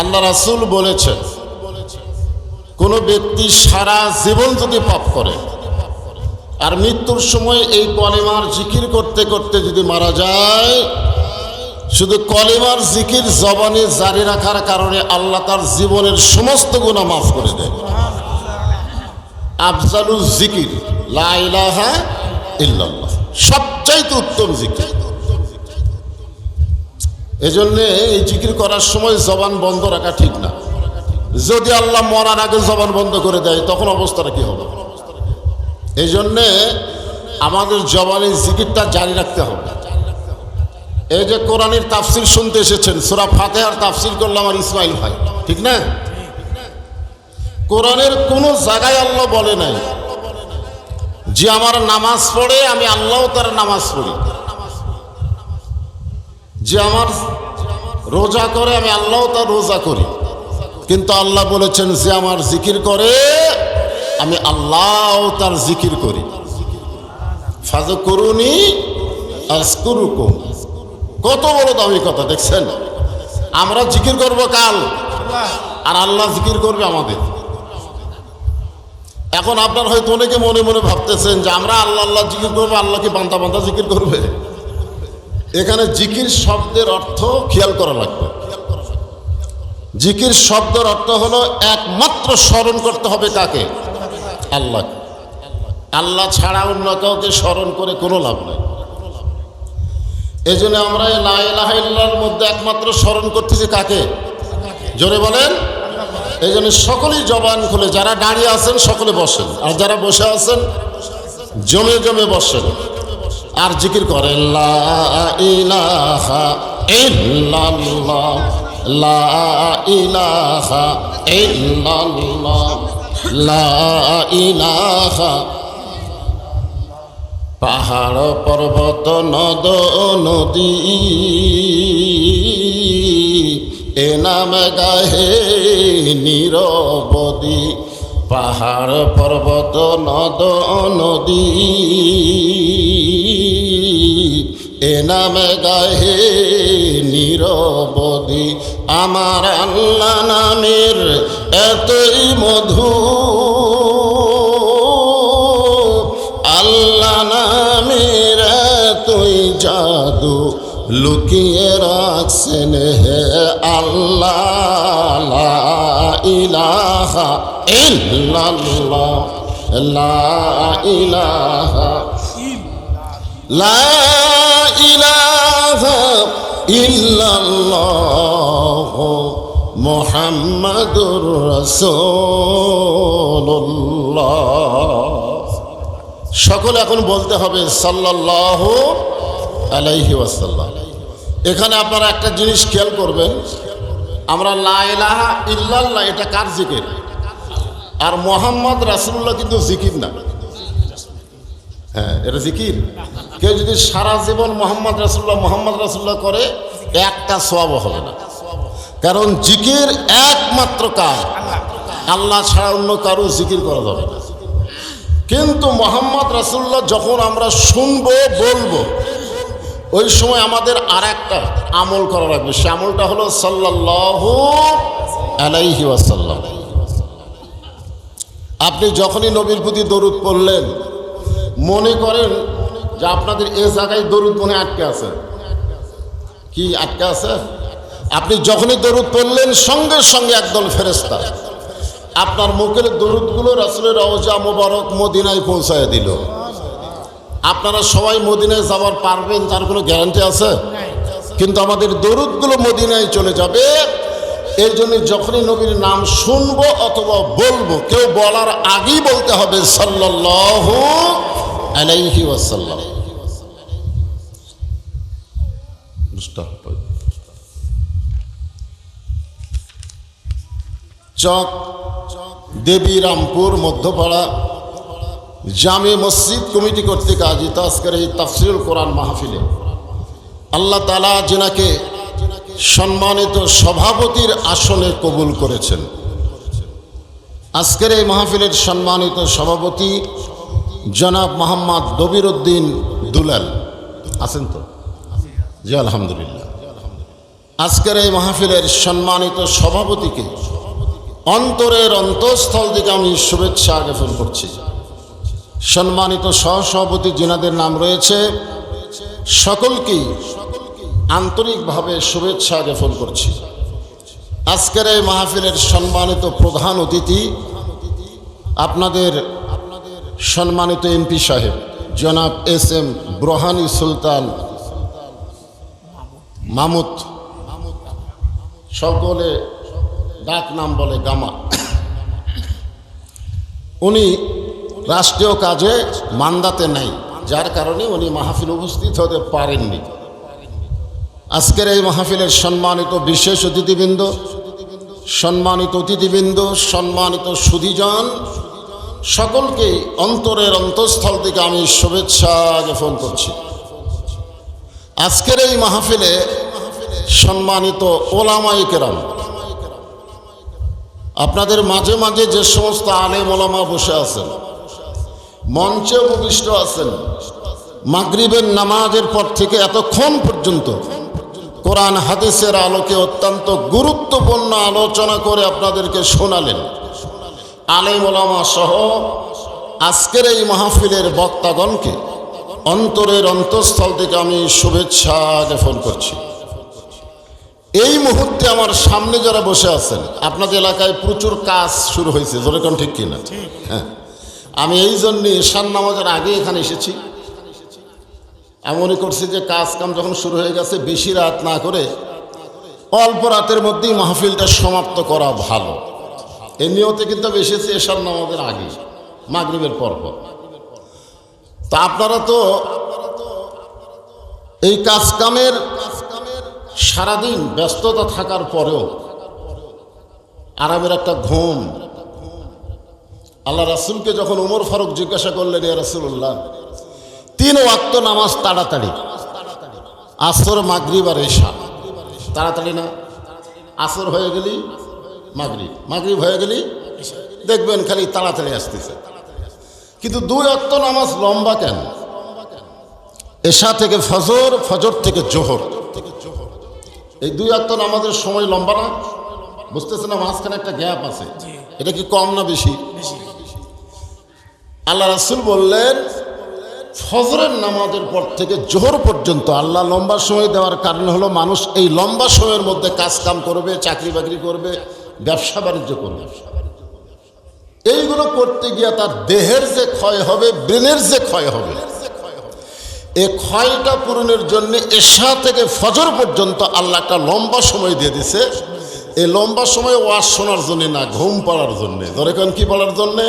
আল্লাহ রাসুল বলেছেন, কোন ব্যক্তি সারা জীবন যদি পাপ করে, আর মৃত্যুর সময় এই কলেমার জিকির করতে করতে যদি মারা যায়, শুধু কলেমার জিকির জবানে জারি রাখার কারণে আল্লাহ তার জীবনের সমস্ত গুণা মাফ করে দেয় আফজালুল জিকির, লা ইলাহা ইল্লাল্লাহ, সবচাইতে উত্তম জিকির। এজন্য এই জিকির করার সময় জবান বন্ধ রাখা ঠিক না। যদি আল্লাহ মরার আগে জবান বন্ধ করে দেয়, তখন অবস্থাটা কি হবে? এই জন্যে আমাদের জবানের জিকিরটা জারি রাখতে হবে। এই যে কোরআনের তাফসির শুনতে এসেছেন, সুরা ফাতেহার তাফসির করলাম আমার ইসমাইল ভাই, ঠিক না? কোরআনের কোনো জায়গায় আল্লাহ বলে নাই যে আমার নামাজ পড়ে, আমি আল্লাহ তার নামাজ পড়ি। যে আমার রোজা করে, আমি আল্লাহ তার রোজা করি। কিন্তু আল্লাহ বলেছেন, যে আমার জিকির করে, আমি আল্লাহ তার জিকির করি। ফাজ করুনি কত বড় দামি কথা, দেখছেন? আমরা জিকির করব কাল, আর আল্লাহ জিকির করবে আমাদের। এখন আপনার হয়তো অনেকে মনে মনে ভাবতেছেন যে আমরা আল্লাহ আল্লাহ জিকির করব আল্লাহকে বান্দা বান্দা জিকির করবে? এখানে জিকির শব্দের অর্থ খেয়াল করা লাগবে। জিকির শব্দের অর্থ হলো একমাত্র স্মরণ করতে হবে কাকে? আল্লাহ। আল্লাহ ছাড়া অন্য কাউকে স্মরণ করে কোনো লাভ নাই। এই জন্য আমরা এই লা ইলাহা ইল্লাল্লাহর মধ্যে একমাত্র স্মরণ করতেছি কাকে? জোরে বলেন। এই জন্য সকলেই জবান খুলে, যারা দাঁড়িয়ে আছেন সকলে বসেন, আর যারা বসে আছেন, জমে জমে বসেন। আর জিকির ইলাহা পাহাড় পর্বত নদ নদী এ নাম গাহে নিরবদি পাহাড় পর্বত, নদ, নদী। এ নাম গাহে নিরবদি আমার আল্লাহ নামের এতই মধু। আল্লাহ নামের তুই জাদু লুকিয়ে রাখছেন হে আল্লাহ ইলাহা ইল্লাল্লাহ লা ইলাহা লা ইলাহা ইল্লাল্লাহ মুহাম্মাদুর রাসূলুল্লাহ সকলে এখন বলতে হবে সাল্লাহ আলাইহি ওয়াসাল্লাম। এখানে আপনারা একটা জিনিস খেয়াল করবেন, আমরা লা ইলাহা ইল্লাল্লাহ, এটা কার জিকির? আর মোহাম্মদ রাসুল্লাহ কিন্তু জিকির না। হ্যাঁ এটা জিকির? কেউ যদি সারা জীবন মোহাম্মদ রাসুল্লাহ মোহাম্মদ রাসুল্লাহ করে, একটা সব হবে না। কারণ জিকির একমাত্র কাজ। আল্লাহ ছাড়া অন্য কারও জিকির করা যাবে না। কিন্তু মোহাম্মদ রাসুল্লাহ যখন আমরা শুনব, বলব, ওই সময় আমাদের আর একটা আমল করা লাগবে। সে আমলটা হলো সাল্লাহ আলাইহি ওয়াসাল্লাম। আপনি যখনই নবীর প্রতি দরুদ পড়লেন, মনে করেন যে আপনাদের এ জায়গায় দরুদ মনে আটকে আছে। কি আটকে আছে? আপনি যখনই দরুদ পড়লেন, সঙ্গে সঙ্গে একদল ফেরেস্তা আপনার মুখের দরুদগুলো রাসুলের রওজা মোবারক মদিনায় পৌঁছায় দিল। আপনারা সবাই মদিনায় যাওয়ার পারবেন তার কোনো গ্যারান্টি আছে? কিন্তু আমাদের দরুদগুলো মদিনায় চলে যাবে। এই জন্য যখনই নবীর নাম শুনব অথবা বলব, কেউ বলার আগেই বলতে হবে সাল্লাহ চক দেবীরামপুর মধ্যপাড়া, জামে মসজিদ কমিটি কর্তৃক আয়োজিত আজকের এই তাফসিরুল কোরআন মাহফিলে আল্লাহ তালা জেনাকে সম্মানিত সভাপতির আসনে কবুল করেছেন। আজকের এই মাহফিলের সম্মানিত সভাপতি জনাব মোহাম্মদ দবির উদ্দিন দুলাল। আছেন তো? জি, আলহামদুলিল্লাহ। আজকের এই মাহফিলের সম্মানিত সভাপতিকে অন্তরের অন্তঃস্থল থেকে আমি শুভেচ্ছা জ্ঞাপন করছি। সম্মানিত সহসভাপতি, যিনাদের নাম রয়েছে, সকলকেই আন্তরিকভাবে শুভেচ্ছা জ্ঞাপন করছি। আজকের এই মাহফিলের সম্মানিত প্রধান অতিথি আপনাদের সম্মানিত এমপি সাহেব, জনাব এস এম ব্রহানি সুলতান মামুদ। সকলে ডাক নাম বলে গামা। উনি রাষ্ট্রীয় কাজে মান্দাতে নাই, যার কারণে উনি মাহফিল উপস্থিত হতে পারেননি। আজকের এই মাহফিলের সম্মানিত বিশেষ অতিথিবৃন্দ, সম্মানিত অতিথিবৃন্দ, সম্মানিত সুধীজন, সকলকে অন্তরের অন্তঃস্থল থেকে আমি শুভেচ্ছা জ্ঞাপন করছি। আজকের এই মাহফিলে সম্মানিত ওলামাই কেরাম, আপনাদের মাঝে মাঝে যে সমস্ত আলেম ওলামা বসে আছেন, মঞ্চে উপবিষ্ট আছেন, মাগরিবের নামাজের পর থেকে এতক্ষণ পর্যন্ত কোরআন হাদিসের আলোকে অত্যন্ত গুরুত্বপূর্ণ আলোচনা করে আপনাদেরকে শোনালেন। আলেম ওলামা সহ আজকের এই মাহফিলের বক্তাগণকে অন্তরের অন্তঃস্থল থেকে আমি শুভেচ্ছা জ্ঞাপন করছি। এই মুহূর্তে আমার সামনে যারা বসে আছেন আপনাদের এলাকায় প্রচুর কাজ শুরু হয়েছে। জোরে কোন ঠিক কিনা? হ্যাঁ। আমি এই জন্যে ঈশান নামাজের আগে এখানে এসেছি। মনে করছি যে কাজ কাম যখন শুরু হয়ে গেছে, বেশি রাত না করে অল্প রাতের মধ্যেই মাহফিলটা সমাপ্ত করা ভালো। এই নিয়তে কিন্তু এসেছি এশার নামাজের আগে, মাগরিবের পর্ব তা আপনারা তো এই কাজ কামের সারাদিন ব্যস্ততা থাকার পরেও আরামের একটা ঘুম। আল্লাহ রাসুলকে যখন উমর ফারুক জিজ্ঞাসা করলেন, ইয়া রাসুল্লাহ তিন ওয়াক্ত নামাজ তাড়াতাড়ি। আসর মাগরিব আর এশা। তাড়াতাড়ি না? আসর হয়ে গেলি মাগরিব। মাগরিব হয়ে গেলি দেখবেন খালি তাড়াতাড়ি আসতেছে। কিন্তু দুই অক্ত নামাজ লম্বা কেন? এশা থেকে ফজর ফজর থেকে জোহর। এই দুই অক্ত নামাজের সময় লম্বা না? বুঝতেছে না মাঝখানে একটা গ্যাপ আছে? এটা কি কম না বেশি। আল্লাহ রাসুল বললেন ফজরের নামাজের পর থেকে জোহর পর্যন্ত আল্লাহ লম্বা সময় দেওয়ার কারণ হলো মানুষ এই লম্বা সময়ের মধ্যে কাজ কাম করবে, চাকরি বাকরি করবে, ব্যবসা বাণিজ্য করবে। এইগুলো করতে গিয়ে তার দেহের যে ক্ষয় হবে, ব্রেনের যে ক্ষয় হবে এই ক্ষয়টা পূরণের জন্য এশা থেকে ফজর পর্যন্ত আল্লাহ একটা লম্বা সময় দিয়ে দিছে। এই লম্বা সময় ওয়াজ শোনার জন্যে না, ঘুম পড়ার জন্যে। ধরে কেন কি পড়ার জন্যে?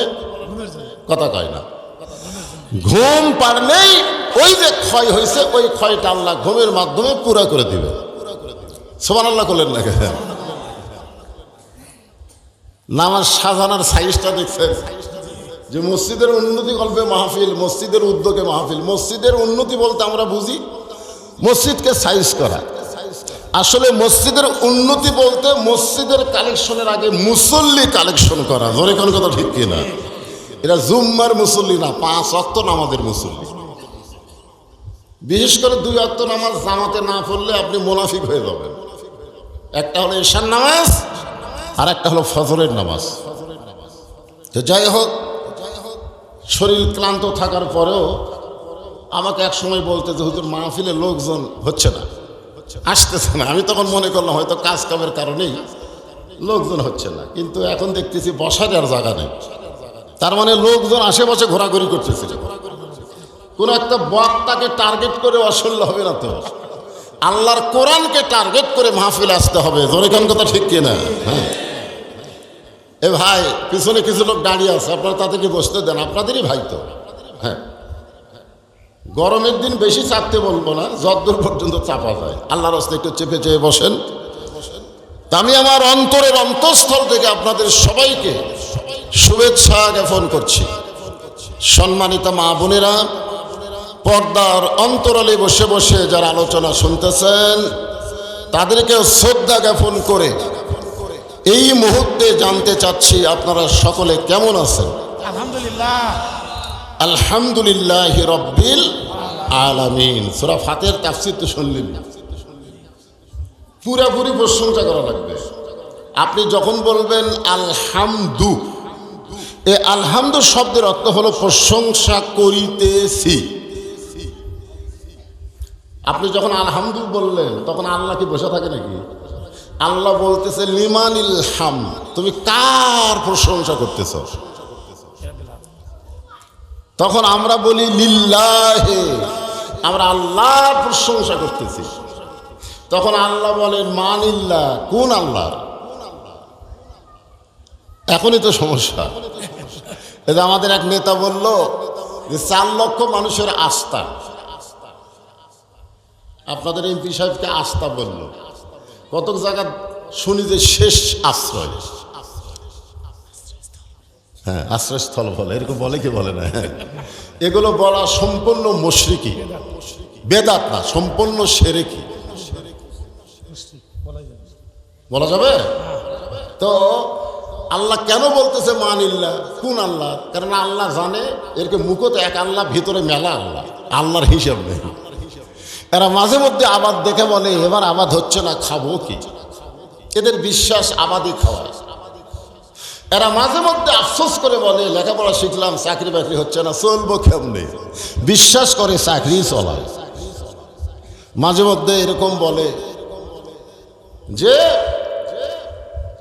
কথা কয় না। ঘুম পারলেই ওই যে ক্ষয় হয়েছে ওই ক্ষয়টা আল্লাহ ঘুমের মাধ্যমে পুরা করে দিবে সোমান আল্লাহ করলেন না কেন? নামাজ সাজানোর সাইজটা দেখছেন? যে মসজিদের উন্নতি গল্পে মাহফিল, মসজিদের উদ্যোগে মাহফিল, মসজিদের উন্নতি বলতে আমরা বুঝি মসজিদকে সাইজ করা। আসলে মসজিদের উন্নতি বলতে মসজিদের কালেকশনের আগে মুসল্লি কালেকশন করা। ধরে কোন কথা ঠিক কিনা? এটা জুম্মার মুসল্লি না, পাঁচ অক্ত নামাজের মুসল্লি। বিশেষ করে দুই অক্ত নামাজ জামাতে না পড়লে আপনি মোনাফিক হয়ে যাবেন। একটা হলো ঈশান নামাজ আর একটা হলো ফজরের নামাজ। তো যাই হোক, শরীর ক্লান্ত থাকার পরেও আমাকে এক সময় বলতে যে, হুজুর, মাহফিলে লোকজন হচ্ছে না, আসতেছে না। আমি তখন মনে করলাম, হয়তো কাজ কামের কারণেই লোকজন হচ্ছে না। কিন্তু এখন দেখতেছি বসার আর জায়গা নেই। তার মানে লোকজন আশেপাশে ঘোরাঘুরি করতেছিল। কোন একটা বক্তাকে টার্গেট করে অসল্য হবে না তো। আল্লাহর কোরআনকে টার্গেট করে মাহফিল আসতে হবে। জোরে কোন কথা ঠিক কিনা? হ্যাঁ। এ ভাই, পিছনে কিছু লোক দাঁড়িয়ে আছে, আপনারা তাদেরকে বসতে দেন, আপনাদেরই ভাই তো। হ্যাঁ। গরমের দিন বেশি চাপতে বলব না যতদূর পর্যন্ত চাপা যায়। আল্লাহর রাস্তায় একটু চেপে চেপে বসেন। আমি আমার অন্তরের অন্তঃস্থল থেকে আপনাদের সবাইকে শুভেচ্ছা জ্ঞাপন করছি। সম্মানিত মা বোনেরা পর্দার অন্তরালে বসে বসে যারা আলোচনা শুনতেছেন তাদেরকে শ্রদ্ধা জ্ঞাপন করে এই মুহূর্তে জানতে চাচ্ছি আপনারা সকলে কেমন আছেন? আলহামদুলিল্লাহ। আলহামদুলিল্লাহ রব্বিল আলামিন। সুরা ফাতের তাফসির তো শুনলেন পুরাপুরি প্রশংসা করা লাগবে। আপনি যখন বলবেন আলহামদু এ আলহামদু শব্দের অর্থ হলো প্রশংসা করিতেছি। আপনি যখন আলহামদু বললেন, তখন আল্লাহ কি বসে থাকে নাকি? আল্লাহ বলতেছে, লিমানিল হাম, তুমি কার প্রশংসা করতেছ? তখন আমরা বলি, লিল্লাহে, আমরা আল্লাহ প্রশংসা করতেছি। তখন আল্লাহ বলেন, মানিল্লাহ, কোন আল্লাহ? এখনই তো সমস্যা। আমাদের এক নেতা বলল যে, চার লক্ষ মানুষের আস্থা। আপনাদের এমপি সাহেবকে আস্থা বলল। কত জায়গা শুনি যে শেষ আশ্রয়। হ্যাঁ আশ্রয়স্থল বলে, এরকম বলে কি বলে না? এগুলো বলা সম্পূর্ণ মশরিকি। বেদাত না, সম্পূর্ণ সেরেকি। বলা যাবে? তো আল্লাহ কেন বলতেছে মানিল্লা কোন আল্লাহ? কারণ আল্লাহ জানে এরকে মুখত এক আল্লাহ, ভিতরে মেলা আল্লাহ। আল্লাহর হিসাব নেই। এরা মাঝে মধ্যে আবাদ দেখে বলে, এবার আবাদ হচ্ছে না, খাব কি? এদের বিশ্বাস আবাদই খাওয়ায়। এরা মাঝে মধ্যে আফসোস করে বলে, লেখাপড়া শিখলাম, চাকরি বাকরি হচ্ছে না, চলবো কেমনে? বিশ্বাস করে চাকরি চলায়। মাঝে মধ্যে এরকম বলে যে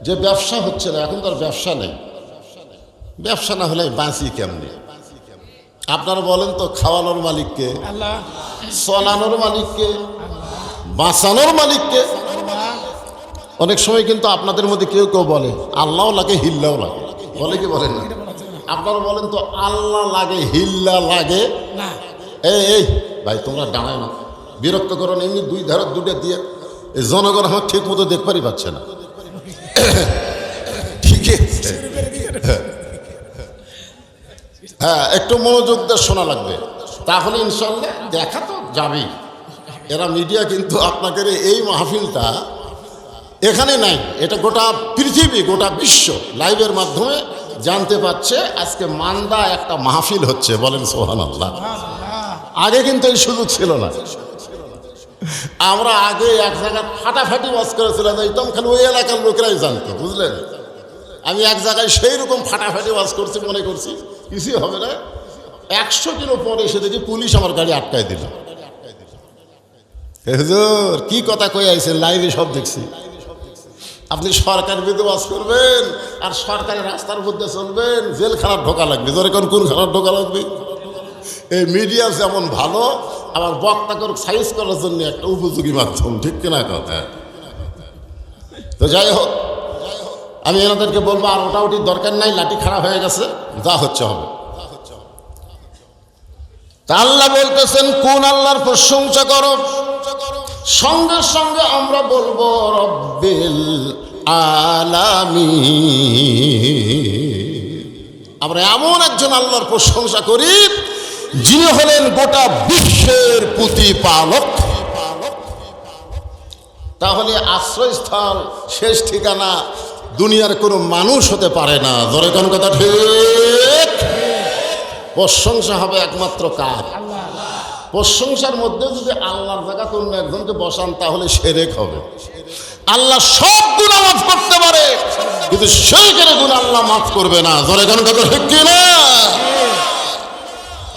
যে ব্যবসা হচ্ছে না এখন তো আর ব্যবসা নেই। ব্যবসা না হলে বাঁচি কেমনে? আপনারা বলেন তো খাওয়ানোর মালিককে চলানোর মালিককে বাঁচানোর মালিককে। অনেক সময় কিন্তু আপনাদের মধ্যে কেউ কেউ বলে আল্লাহ লাগে হিল্লাও লাগে। বলে কি বলেন না? আপনারা বলেন তো আল্লাহ লাগে হিল্লা লাগে। এই এই ভাই তোমরা দাঁড়ায় না। বিরক্ত করো এমনি দুই ধারে দুটো দিয়ে জনগণ আমার ঠিক মতো দেখবারই পাচ্ছে না। হ্যাঁ একটু মনোযোগ দিয়ে শোনা লাগবে। তাহলে ইনশাল্লাহ দেখা তো যাবেই। এরা মিডিয়া কিন্তু আপনাদের এই মাহফিলটা এখানে নাই। এটা গোটা পৃথিবী, গোটা বিশ্ব লাইভের মাধ্যমে জানতে পারছে আজকে মান্দা একটা মাহফিল হচ্ছে, বলেন সোহান আল্লাহ আগে কিন্তু এই সুযোগ ছিল না। আমরা আগে এক জায়গায় ফাটাফাটি বাস করেছিলাম একদম খালি ওই এলাকার লোকেরাই জানতো, বুঝলেন? আমি এক জায়গায় সেই রকম ফাটাফাটি বাস করছি, মনে করছি। কিছুই হবে না? একশো কিলো পরে এসে দেখি পুলিশ আমার গাড়ি আটকায় দিল। হুজুর, কি কথা কই আইছেন? লাইভে সব দেখছি। আপনি সরকার বিরুদ্ধে বাস করবেন আর সরকারি রাস্তার মধ্যে চলবেন জেলখানার ঢোকা লাগবে। ধরে কোন কোন খানার ঢোকা লাগবে? এই মিডিয়া যেমন ভালো, আবার বক্তাকে সাইজ করার জন্য একটা উপযোগী মাধ্যম, ঠিক কিনা কথা? তো যাই হোক আমি এনাদেরকে বলব, আর ওটাউটির দরকার নাই, লাঠি খারাপ হয়ে গেছে, যা হচ্ছে হবে। তা আল্লাহ বলতেছেন, কোন আল্লাহর প্রশংসা করো। সঙ্গে সঙ্গে আমরা বলব, রব্বিল আলামি আমরা এমন একজন আল্লাহর প্রশংসা করি, যিনি হলেন গোটা বিশ্বের প্রতিপালক। তাহলে আশ্রয়স্থল শেষ ঠিকানা দুনিয়ার কোনো মানুষ হতে পারে না। ধরে কোন কথা ঠিক? প্রশংসা হবে একমাত্র কার? প্রশংসার মধ্যে যদি আল্লাহর জায়গা অন্য একজনকে বসান, তাহলে সেরেক হবে। আল্লাহ সব গুণা মাফ করতে পারে, কিন্তু সেই করে গুণ আল্লাহ মাফ করবে না। ধরে কোন কথা ঠিক কিনা?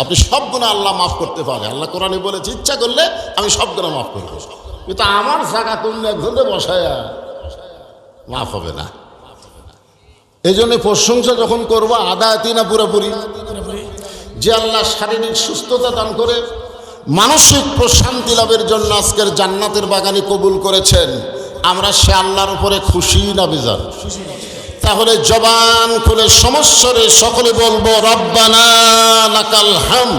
আপনি সব গুণা আল্লাহ মাফ করতে পারে। আল্লাহ কোরআনে বলেছে, ইচ্ছা করলে আমি সব গুণা মাফ করব। কিন্তু আমার জায়গা অন্য একজনকে বসায়া মাফ হবে না। এই জন্য প্রশংসা যখন করব আদায়াতি না পুরোপুরি। যে আল্লাহ শারীরিক সুস্থতা দান করে মানসিক প্রশান্তি লাভের জন্য আজকের জান্নাতের বাগানে কবুল করেছেন আমরা সে আল্লাহর উপরে খুশি না বেজার? তাহলে জবান খুলে সমস্যরে সকলে বলব রব্বানা লাকাল হাম।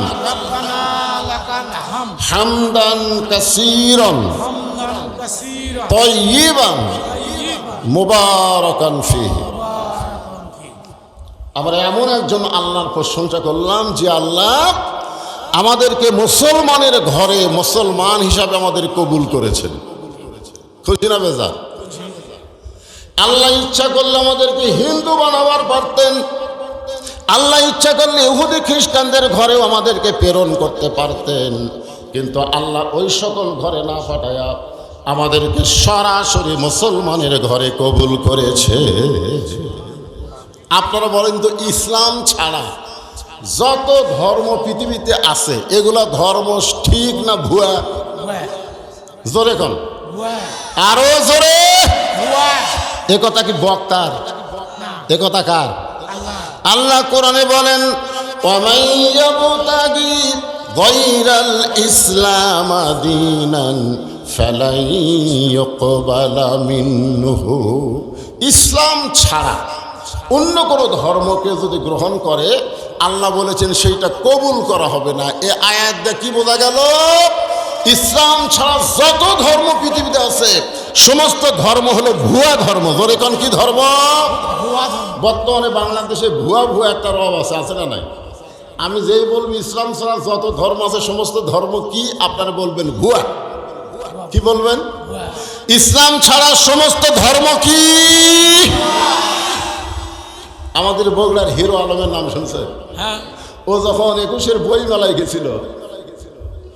হামদান কাসীরান। কাসীরা তয়্যিবান ফিহি। আমরা এমন একজন আল্লাহর প্রশংসা করলাম যে আল্লাহ আমাদেরকে মুসলমানের ঘরে মুসলমান হিসাবে আমাদের কবুল করেছেন। খুশি না বেজার? আল্লাহ ইচ্ছা করলে আমাদেরকে হিন্দু বানাবার পারতেন। আল্লাহ ইচ্ছা করলে ইহুদি খ্রিস্টানদের ঘরেও আমাদেরকে প্রেরণ করতে পারতেন। কিন্তু আল্লাহ ওই সকল ঘরে না পাঠায়া আমাদেরকে সরাসরি মুসলমানের ঘরে কবুল করেছে। আপনারা বলেন তো ইসলাম ছাড়া যত ধর্ম পৃথিবীতে আছে এগুলা ধর্ম ঠিক না ভুয়া? জোরে কন। আরও জোরে। এ কথা কি বক্তার? এ কথা কার? আল্লাহ। কোরআনে বলেন ইসলাম ইসলাম ছাড়া অন্য কোনো ধর্মকে যদি গ্রহণ করে আল্লাহ বলেছেন সেইটা কবুল করা হবে না। এ আয়াত দিয়ে কি বোঝা গেল? ইসলাম ছাড়া যত ধর্ম পৃথিবীতে আছে সমস্ত ধর্ম হলো ভুয়া ধর্ম। ধরে কোন কি ধর্ম? বর্তমানে বাংলাদেশে ভুয়া ভুয়া একটা রব আছে আছে না নাই? আমি যেই বলব ইসলাম ছাড়া যত ধর্ম আছে সমস্ত ধর্ম কি? আপনারা বলবেন ভুয়া। কি বলবেন? ইসলাম ছাড়া সমস্ত ধর্ম কি? আমাদের বগুড়ার হিরো আলমের নাম শুনছে? হ্যাঁ। ও যখন একুশের বই মেলায় গেছিল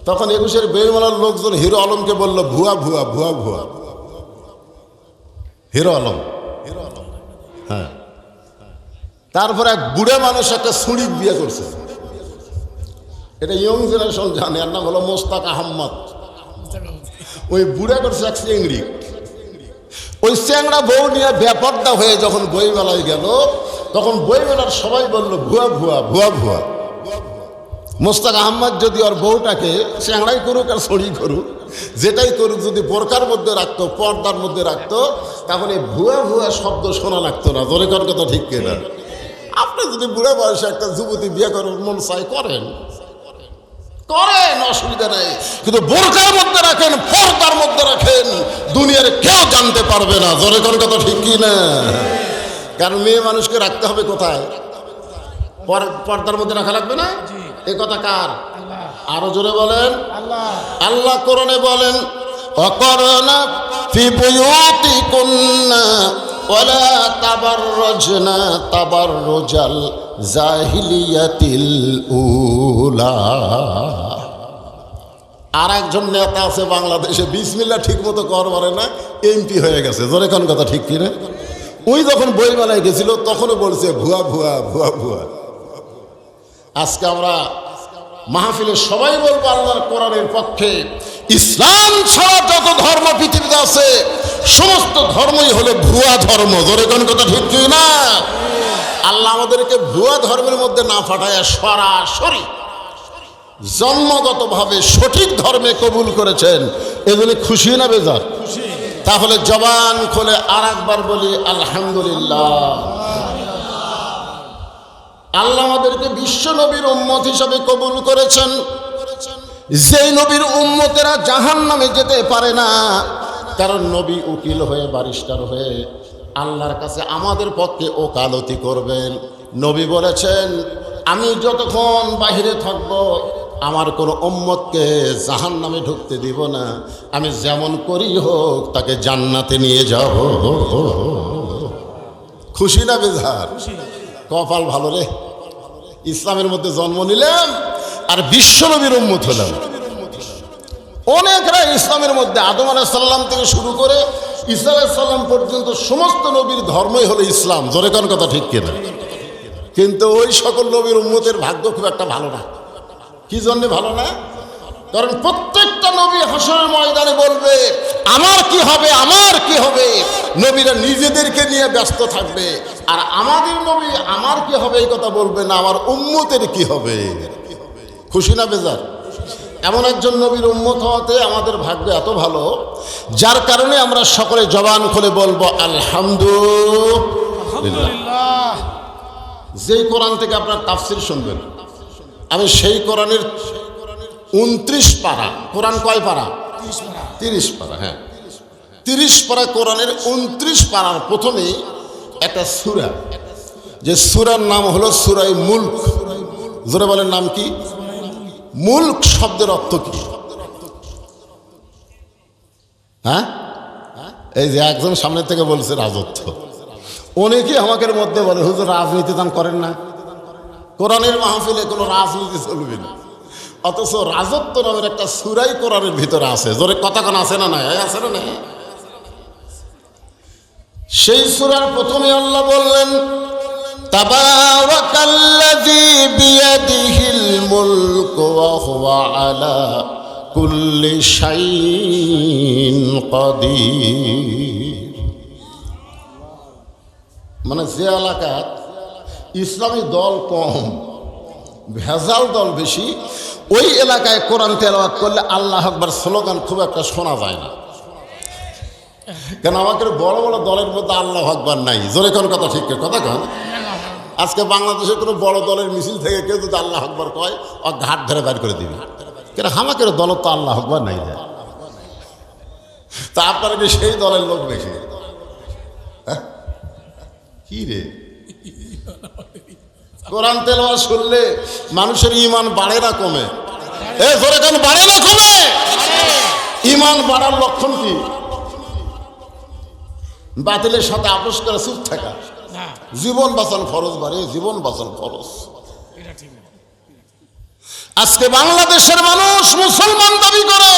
তখন একুশের বই মেলার লোকজন হিরো আলমকে বলল ভুয়া ভুয়া ভুয়া ভুয়া। হিরো আলম। হিরো আলম হ্যাঁ। তারপর এক বুড়ে মানুষ একটা সুড়ি বিয়ে করছে। এটা ইয়ং জেনারেশন জানে এর নাম হলো মোস্তাক আহম্মদ। ওই বুড়া করছে এক চিংড়ি। ওই চ্যাংড়া বউ নিয়ে ব্যাপারটা হয়ে যখন বইমেলায় গেল তখন বইমেলার সবাই বলল, ভুয়া ভুয়া ভুয়া ভুয়া। মোস্তাক আহম্মদ যদি ওর বউটাকে চ্যাংড়াই করুক আর ছড়ি করুক, যেটাই করুক, যদি বোরকার মধ্যে রাখতো, পর্দার মধ্যে রাখতো, তাহলে ভুয়া ভুয়া শব্দ শোনা লাগতো না। জোরে কর কথা ঠিক কিনা? আপনি যদি বুড়া বয়সে একটা যুবতী বিয়ে করার মন চাই করেন। করেন, অসুবিধা নেই। কিন্তু বোরকার মধ্যে রাখেন, পর্দার মধ্যে রাখেন, দুনিয়ার কেউ জানতে পারবে না। জোরে কোন কথা ঠিক কি না কারণ মেয়ে মানুষকে রাখতে হবে কোথায়? পর- পর্দার মধ্যে রাখা লাগবে না। এ কথা কার? আরও জোরে বলেন। আল্লাহ। কোরআনে বলেন অকরনা ফি বুয়ুতিকুন্না ওয়ালা তাবাররাজনা তাবাররুজাল জাহিলিয়াতিল উলা। আর একজন নেতা আছে বাংলাদেশে বিসমিল্লা ঠিক মতো কর পারে না এমপি হয়ে গেছে। জোরে কোন কথা ঠিক কিনা? ওই যখন বইমেলায় গেছিল, তখনও বলছে, ভুয়া ভুয়া ভুয়া ভুয়া আজকে আমরা মাহফিলে সবাই বলব আল্লাহর কোরআনের পক্ষে। ইসলাম ছাড়া যত ধর্ম পৃথিবীতে আছে, সমস্ত ধর্মই হলো ভুয়া ধর্ম। ধরে কোন কথা ঠিক কি না আল্লাহ আমাদেরকে ভুয়া ধর্মের মধ্যে না ফাটায়, সরাসরি জন্মগতভাবে সঠিক ধর্মে কবুল করেছেন। এগুলি খুশি না বেজার? তাহলে জবান খুলে আর একবার বলি, আলহামদুলিল্লাহ। আল্লাহ আমাদেরকে বিশ্ব নবীর উম্মত হিসাবে কবুল করেছেন। যেই নবীর উম্মতেরা জাহান নামে যেতে পারে না, কারণ নবী উকিল হয়ে বারিস্টার হয়ে আল্লাহর কাছে আমাদের পক্ষে ওকালতি করবেন। নবী বলেছেন, আমি যতক্ষণ বাহিরে থাকব আমার কোনো উম্মতকে জাহান নামে ঢুকতে দিব না। আমি যেমন করি হোক, তাকে জান্নাতে নিয়ে যাব। খুশি না বেজার? কপাল ভালো রে। ইসলামের মধ্যে জন্ম নিলাম আর বিশ্বনবীর উম্মত হলাম। অনেকরা ইসলামের মধ্যে আদম আলাইসাল্লাম থেকে শুরু করে ইসা পর্যন্ত সমস্ত নবীর ধর্মই হলো ইসলাম। জোরে কথা ঠিক কিনা? কিন্তু ওই সকল নবীর উম্মতের ভাগ্য খুব একটা ভালো না। কি জন্যে ভালো না? কারণ প্রত্যেকটা নবী হাসরের ময়দানে বলবে আমার কি হবে আমার কি হবে? নবীরা নিজেদেরকে নিয়ে ব্যস্ত থাকবে। আর আমাদের নবী আমার কি হবে এই কথা বলবে না আমার উম্মতের কি হবে? খুশি না বেজার? এমন একজন নবীর উম্মত হওয়াতে আমাদের ভাগ্য এত ভালো যার কারণে আমরা সকলে জবান খুলে বলব আলহামদুলিল্লাহ। আলহামদুলিল্লাহ। যেই কোরআন থেকে আপনার তাফসির শুনবেন। আমি সেই কোরআনের উনত্রিশ পারা, কোরআন কয় পারা? ত্রিশ পারা হ্যাঁ। তিরিশ পারা কোরআনের উনত্রিশ পারার প্রথমেই একটা সুরা। যে সুরার নাম হলো সুরাই মুল্ক। জোরে বলেন নাম কি? মুল্ক শব্দের অর্থ কি? হ্যাঁ? এই যে একজন সামনে থেকে বলছে রাজত্ব। অনেকে আমাকে মধ্যে বলে, হুজুর, রাজনীতি দান করেন না। কোরআনের মাহফিলে কোনো রাজনীতি চলবে না। অথচ রাজত্ব নামের একটা সুরাই কোরআনের ভিতরে আছে। জোরে কতক্ষণ আছে না নাই? আছে না নাই? সেই সুরার প্রথমে আল্লাহ বললেন মানে যে এলাকাত ইসলামী দল কম, ভেজাল দল বেশি, ওই এলাকায় কোরআন তেলাওয়াত করলে আল্লাহ আকবার স্লোগান খুব একটা শোনা যায় না। কেন আমাদের বড় বড় দলের মধ্যে আল্লাহ আকবার নাই? জোরে কোন কথা ঠিক কথা কন। আজকে বাংলাদেশের কোনো বড় দলের মিছিল থেকে কেউ যদি আল্লাহ আকবার কয়, ও ঘাট ধরে বাইর করে দিবি। কেন আমাকের দল তো আল্লাহ আকবার নাই তা আপনারা সেই দলের লোক বেশি হ্যাঁ? কি রে? কোরআন তেলাওয়াত শুনলে মানুষের ইমান বাড়ে না কমে? এ জোরে কেন বাড়ে না কমে? ইমান বাড়ার লক্ষণ কি? বাতিলের সাথে আপোষ করে চুপ থাকা। জীবন বাঁচান ফরজ বাড়ে জীবন বাঁচান ফরজ। আজকে বাংলাদেশের মানুষ মুসলমান দাবি করে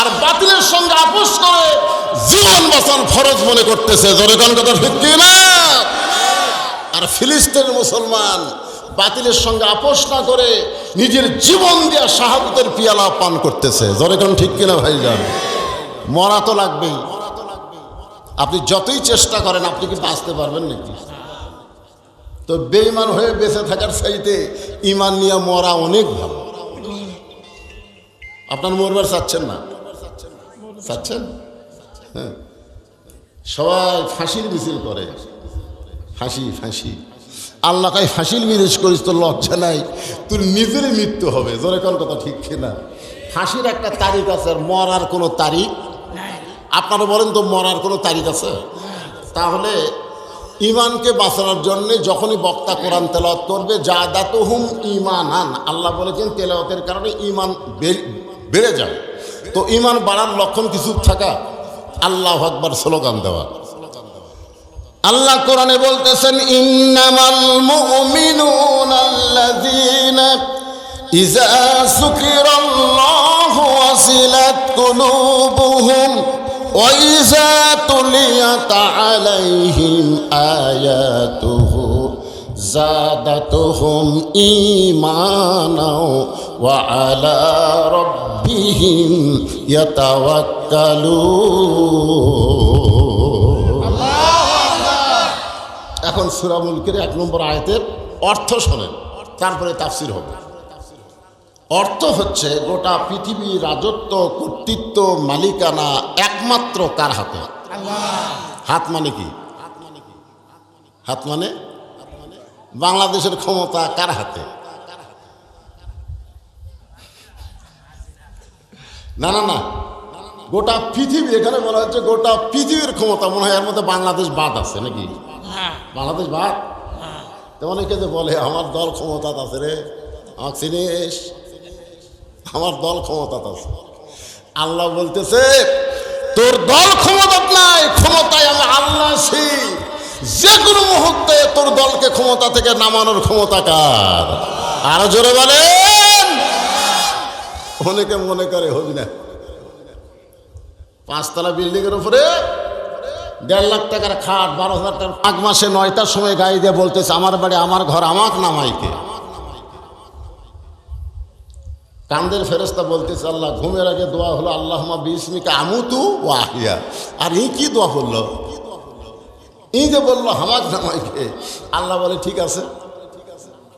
আর বাতিলের সঙ্গে আপোষ করে জীবন বাঁচান ফরজ মনে করতেছে। জোরে কোন কথা ঠিক না আর ফিলিস্তিনের মুসলমান বাতিলের সঙ্গে আপোষ না করে নিজের জীবন দিয়া শাহাদতের পিয়ালা পান করতেছে। জোরে কোন ঠিক কিনা ভাইজান? মরা তো লাগবেই। আপনি যতই চেষ্টা করেন, আপনি কি বাঁচতে পারবেন নাকি? তো বেঈমান হয়ে বেঁচে থাকার চাইতে ইমান নিয়ে মরা অনেক ভালো। আপনার মরবার চাচ্ছেন না? চাচ্ছেন? হ্যাঁ। সবাই ফাঁসির মিছিল করে। ফাঁসি ফাঁসি। আল্লাহ কাই ফাঁসির মিরিজ করিস, তোর লজ্জা নাই। তোর নিজেরই মৃত্যু হবে। জোরে কোন কথা ঠিক কিনা? ফাঁসির একটা তারিখ আছে, আর মরার কোনো তারিখ? আপনারা বলেন তো মরার কোনো তারিখ আছে? তাহলে ইমানকে বাঁচানোর জন্য যখনই বক্তা কোরআন তেলাওয়াত করবে যা দাত হুম ইমান আন আল্লাহ বলেছেন, তেলাওয়াতের কারণে ইমান বেড়ে যায়। তো ইমান বাড়ার লক্ষণ কিছু থাকা? আল্লাহ আকবার স্লোগান দেওয়া। আল্লাহ কোরআনে বলতেছেন ইন্নামাল মুমিনুন আল্লাযীনা ইযা যুকিরাল্লাহু ওয়াসিলাত কুলুবুহুম ওয়া ইযা তুলিয়াত আলাইহিম আয়াতুহু زادتهم إيمانا وعلى ربهم يتوكلون এখন সুরা মুলকের এক নম্বর আয়তের অর্থ শোনেন তারপরে তাফসির হবে। অর্থ হচ্ছে গোটা পৃথিবী রাজত্ব কর্তৃত্ব মালিকানা একমাত্র কার হাতে? হাত মানে কি? হাত মানে? বাংলাদেশের ক্ষমতা কার হাতে? না না না। গোটা পৃথিবী এখানে বলা হচ্ছে গোটা পৃথিবীর ক্ষমতা মনে হয় এর মধ্যে বাংলাদেশ বাদ আছে নাকি? বাংলাদেশ বাদ তো অনেকে যে বলে আমার দল ক্ষমতা আছে রে। চিনিস আমার দল ক্ষমতা আছে। আল্লাহ বলতেছে তোর দল ক্ষমতা নাই ক্ষমতায় আমি আল্লাহ আছি। যে কোনো মুহূর্তে তোর দলকে ক্ষমতা থেকে নামানোর ক্ষমতা কার? আরও জোরে বলেন। অনেকে মনে করে হবি না। পাঁচতলা বিল্ডিং এর উপরে দেড় লাখ টাকার খাট, বারো হাজার টাকা আগ মাসে নয়টার সময় গাড়ি দিয়ে বলতেছে, আমার বাড়ি, আমার ঘর, আমাক নামাইকে কান্দের ফেরস্তা বলতেছে, আল্লাহ, ঘুমের আগে দোয়া হলো আল্লাহ বিসমিকা আমুতু ও আহিয়া আর এই কি দোয়া বলল? এই যে বলল হামাক নামাইকে আল্লাহ বলে, ঠিক আছে।